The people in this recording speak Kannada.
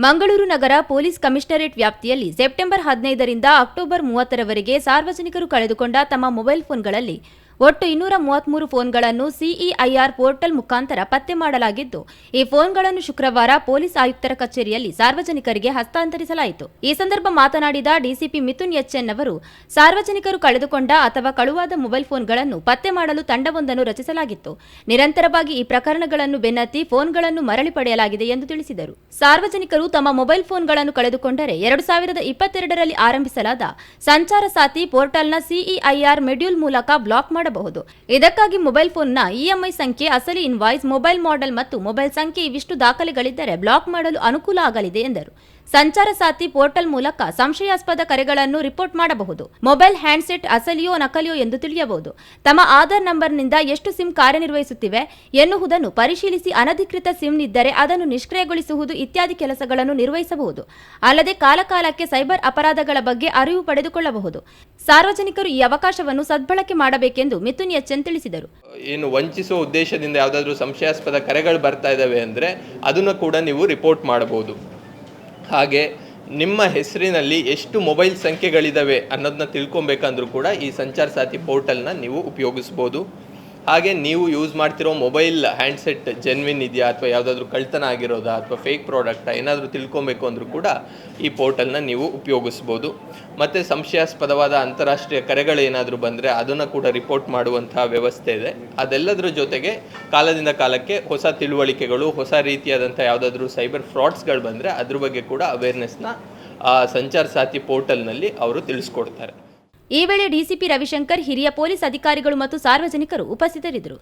ಮಂಗಳೂರು ನಗರ ಪೊಲೀಸ್ ಕಮಿಷನರೇಟ್ ವ್ಯಾಪ್ತಿಯಲ್ಲಿ ಸೆಪ್ಟೆಂಬರ್ ಹದಿನೈದರಿಂದ ಅಕ್ಟೋಬರ್ ಮೂವತ್ತರವರೆಗೆ ಸಾರ್ವಜನಿಕರು ಕಳೆದುಕೊಂಡ ತಮ್ಮ ಮೊಬೈಲ್ ಫೋನ್ಗಳಲ್ಲಿ ಒಟ್ಟು ಇನ್ನೂರ ಮೂವತ್ಮೂರು ಫೋನ್ಗಳನ್ನು ಸಿಇಐಆರ್ ಪೋರ್ಟಲ್ ಮುಖಾಂತರ ಪತ್ತೆ ಮಾಡಲಾಗಿದ್ದು, ಈ ಫೋನ್ಗಳನ್ನು ಶುಕ್ರವಾರ ಪೊಲೀಸ್ ಆಯುಕ್ತರ ಕಚೇರಿಯಲ್ಲಿ ಸಾರ್ವಜನಿಕರಿಗೆ ಹಸ್ತಾಂತರಿಸಲಾಯಿತು. ಈ ಸಂದರ್ಭ ಮಾತನಾಡಿದ ಡಿಸಿಪಿ ಮಿಥುನ್ ಎಚ್ಎನ್ ಅವರು ಸಾರ್ವಜನಿಕರು ಕಳೆದುಕೊಂಡ ಅಥವಾ ಕಳುವಾದ ಮೊಬೈಲ್ ಫೋನ್ಗಳನ್ನು ಪತ್ತೆ ಮಾಡಲು ತಂಡವೊಂದನ್ನು ರಚಿಸಲಾಗಿತ್ತು. ನಿರಂತರವಾಗಿ ಈ ಪ್ರಕರಣಗಳನ್ನು ಬೆನ್ನತ್ತಿ ಫೋನ್ಗಳನ್ನು ಮರಳಿ ಪಡೆಯಲಾಗಿದೆ ಎಂದು ತಿಳಿಸಿದರು. ಸಾರ್ವಜನಿಕರು ತಮ್ಮ ಮೊಬೈಲ್ ಫೋನ್ಗಳನ್ನು ಕಳೆದುಕೊಂಡರೆ ಎರಡು ಸಾವಿರದ ಇಪ್ಪತ್ತೆರಡರಲ್ಲಿ ಆರಂಭಿಸಲಾದ ಸಂಚಾರ ಸಾಥಿ ಪೋರ್ಟಲ್ನ ಸಿಇಐಆರ್ ಮೆಡ್ಯೂಲ್ ಮೂಲಕ ಬ್ಲಾಕ್ ಮಾಡಬಹುದು. ಇದಕ್ಕಾಗಿ ಮೊಬೈಲ್ ಫೋನ್ನ ಇಎಂಐ ಸಂಖ್ಯೆ, ಅಸಲಿ ಇನ್ವಾಯ್ಸ್ ಮೊಬೈಲ್ ಮಾಡೆಲ್ ಮತ್ತು ಮೊಬೈಲ್ ಸಂಖ್ಯೆ ಇವಿಷ್ಟು ದಾಖಲೆಗಳಿದ್ದರೆ ಬ್ಲಾಕ್ ಮಾಡಲು ಅನುಕೂಲ ಆಗಲಿದೆ ಎಂದರು. ಸಂಚಾರ ಸಾಥಿ ಪೋರ್ಟಲ್ ಮೂಲಕ ಸಂಶಯಾಸ್ಪದ ಕರೆಗಳನ್ನು ರಿಪೋರ್ಟ್ ಮಾಡಬಹುದು. ಮೊಬೈಲ್ ಹ್ಯಾಂಡ್ಸೆಟ್ ಅಸಲಿಯೋ ನಕಲಿಯೋ ಎಂದು ತಿಳಿಯಬಹುದು. ತಮ್ಮ ಆಧಾರ್ ನಂಬರ್ನಿಂದ ಎಷ್ಟು ಸಿಮ್ ಕಾರ್ಯನಿರ್ವಹಿಸುತ್ತಿವೆ ಎನ್ನುವುದನ್ನು ಪರಿಶೀಲಿಸಿ ಅನಧಿಕೃತ ಸಿಮ್ ಇದ್ದರೆ ಅದನ್ನು ನಿಷ್ಕ್ರಿಯಗೊಳಿಸುವುದು ಇತ್ಯಾದಿ ಕೆಲಸಗಳನ್ನು ನಿರ್ವಹಿಸಬಹುದು. ಅಲ್ಲದೆ ಕಾಲಕಾಲಕ್ಕೆ ಸೈಬರ್ ಅಪರಾಧಗಳ ಬಗ್ಗೆ ಅರಿವು ಪಡೆದುಕೊಳ್ಳಬಹುದು. ಸಾರ್ವಜನಿಕರು ಈ ಅವಕಾಶವನ್ನು ಸದ್ಬಳಕೆ ಮಾಡಬೇಕೆಂದು ಮಿಥುನ್ ಎಚ್ಚನ್ ತಿಳಿಸಿದರು. ಏನು ವಂಚಿಸುವ ಉದ್ದೇಶದಿಂದ ಯಾವುದಾದ್ರೂ ಸಂಶಯಾಸ್ಪದ ಕರೆಗಳು ಬರ್ತಾ ಇದ್ದಾವೆ ಅಂದರೆ ಅದನ್ನು ಕೂಡ ನೀವು ರಿಪೋರ್ಟ್ ಮಾಡಬಹುದು. ಹಾಗೆ ನಿಮ್ಮ ಹೆಸರಿನಲ್ಲಿ ಎಷ್ಟು ಮೊಬೈಲ್ ಸಂಖ್ಯೆಗಳಿದ್ದಾವೆ ಅನ್ನೋದನ್ನ ತಿಳ್ಕೊಬೇಕಂದ್ರೂ ಕೂಡ ಈ ಸಂಚಾರ ಸಾಥಿ ಪೋರ್ಟಲ್ನ ನೀವು ಉಪಯೋಗಿಸ್ಬೋದು. ಹಾಗೆ ನೀವು ಯೂಸ್ ಮಾಡ್ತಿರೋ ಮೊಬೈಲ್ ಹ್ಯಾಂಡ್ಸೆಟ್ ಜೆನ್ವಿನ್ ಇದೆಯಾ ಅಥವಾ ಯಾವುದಾದ್ರೂ ಕಳ್ತನ ಆಗಿರೋದಾ ಅಥವಾ ಫೇಕ್ ಪ್ರಾಡಕ್ಟಾ ಏನಾದರೂ ತಿಳ್ಕೊಬೇಕು ಅಂದರೂ ಕೂಡ ಈ ಪೋರ್ಟಲ್ನ ನೀವು ಉಪಯೋಗಿಸ್ಬೋದು. ಮತ್ತು ಸಂಶಯಾಸ್ಪದವಾದ ಅಂತಾರಾಷ್ಟ್ರೀಯ ಕರೆಗಳೇನಾದರೂ ಬಂದರೆ ಅದನ್ನು ಕೂಡ ರಿಪೋರ್ಟ್ ಮಾಡುವಂತಹ ವ್ಯವಸ್ಥೆ ಇದೆ. ಅದೆಲ್ಲದರ ಜೊತೆಗೆ ಕಾಲದಿಂದ ಕಾಲಕ್ಕೆ ಹೊಸ ತಿಳುವಳಿಕೆಗಳು, ಹೊಸ ರೀತಿಯಾದಂಥ ಯಾವುದಾದ್ರೂ ಸೈಬರ್ ಫ್ರಾಡ್ಸ್ಗಳು ಬಂದರೆ ಅದ್ರ ಬಗ್ಗೆ ಕೂಡ ಅವೇರ್ನೆಸ್ನ ಸಂಚಾರ ಸಾಥಿ ಪೋರ್ಟಲ್ನಲ್ಲಿ ಅವರು ತಿಳಿಸ್ಕೊಡ್ತಾರೆ. ಈ ವೇಳೆ ಡಿಸಿಪಿ ರವಿಶಂಕರ್ ಹಿರಿಯ ಪೊಲೀಸ್ ಅಧಿಕಾರಿಗಳು ಮತ್ತು ಸಾರ್ವಜನಿಕರು ಉಪಸ್ಥಿತರಿದ್ದರು.